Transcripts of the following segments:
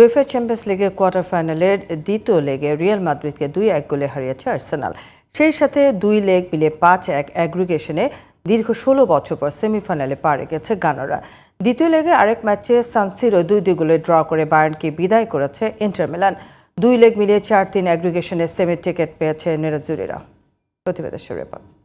UEFA champions লিগের quarter ফাইনালের দ্বিতীয় লেগে রিয়াল মাদ্রিদকে দুই এক গোলে হারিয়েছে আর্সেনাল সেই সাথে দুই লেগ মিলিয়ে পাঁচ এক অ্যাগ্রিগেশনে দীর্ঘ ষোলো বছর পর সেমিফাইনালে পা রেখেছে গানাররা দ্বিতীয় লেগে আরেক ম্যাচে সানসিরো দুই দুই গোলে ড্র করে বায়ার্নকে বিদায় করেছে ইন্টার মিলান দুই লেগ মিলিয়ে চার তিন অ্যাগ্রিগেশনে সেমি টিকিট পেয়েছে নেরাজুরিরা প্রতিবেদনের রিপোর্ট।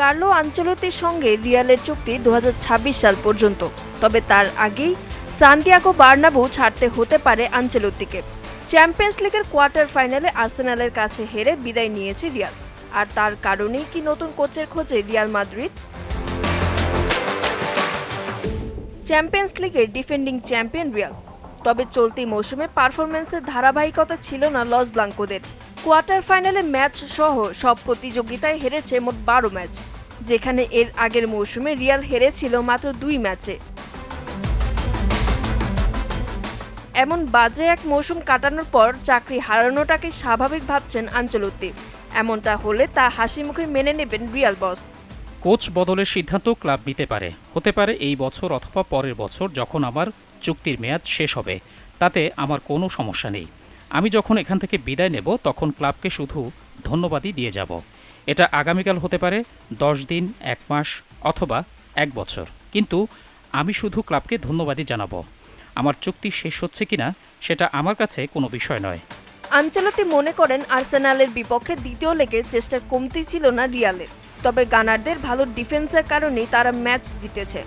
কার্লো আঞ্চলতির সঙ্গে রিয়ালের চুক্তি দু হাজার ছাব্বিশ সাল পর্যন্ত। তবে তার আগেই সান্তিয়াগো বার্নাবু ছাড়তে হতে পারে আঞ্চলতিকে। চ্যাম্পিয়ন্স লিগের কোয়ার্টার ফাইনালে আর্সেনালের কাছে হেরে বিদায় নিয়েছে রিয়াল। আর তার কারণেই কি নতুন কোচের খোঁজে রিয়াল মাদ্রিদ? চ্যাম্পিয়ন্স লিগের ডিফেন্ডিং চ্যাম্পিয়ন রিয়াল। তবে চলতি মৌসুমে পারফরমেন্সের ধারাবাহিকতা ছিল না লস ব্লাঙ্কোদের। কোয়ার্টার ফাইনালে ম্যাচ সহ সব প্রতিযোগিতায় হেরেছে মোট বারো ম্যাচ, যেখানে এর আগের মৌসুমে রিয়াল হেরেছিল মাত্র দুই ম্যাচে। এমন বাজে এক মৌসুম কাটানোর পর চাকরি হারানোটাকে স্বাভাবিক ভাবছেন আঞ্চলতি এমনটা হলে তা হাসি মুখে মেনে নেবেন রিয়াল বস। কোচ বদলের সিদ্ধান্ত ক্লাব নিতে পারে। হতে পারে এই বছর অথবা পরের বছর যখন আমার চুক্তির মেয়াদ শেষ হবে, তাতে আমার কোনো সমস্যা নেই। আমি যখন এখান থেকে বিদায় নেব, তখন ক্লাবকে শুধু ধন্যবাদই দিয়ে যাব। এটা আগামীকাল হতে পারে, দশ দিন, এক মাস, অথবা এক বছর। কিন্তু আমি শুধু ক্লাবকে ধন্যবাদই জানাব। আমার চুক্তি শেষ হচ্ছে কিনা, সেটা আমার কাছে কোনো বিষয় নয়। আঞ্চলতি মনে করেন, আর্সেনালের বিপক্ষে দ্বিতীয় লেগে চেষ্টার কমতি ছিল না রিয়ালের। তবে গানারদের ভালো ডিফেন্সের কারণেই তারা ম্যাচ জিতেছে।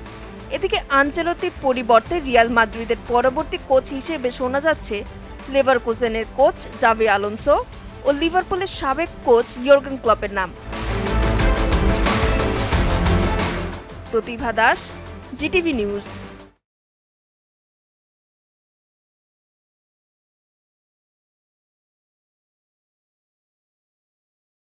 এদিকে আঞ্চলতির পরিবর্তে রিয়াল মাদ্রিদের পরবর্তী কোচ হিসেবে শোনা যাচ্ছে লেভারকুজেনের কোচ জাভি আলোনসো ও লিভারপুলের সাবেক কোচ ইয়র্গেন ক্লপের নাম। Pratibha Das, GTV news.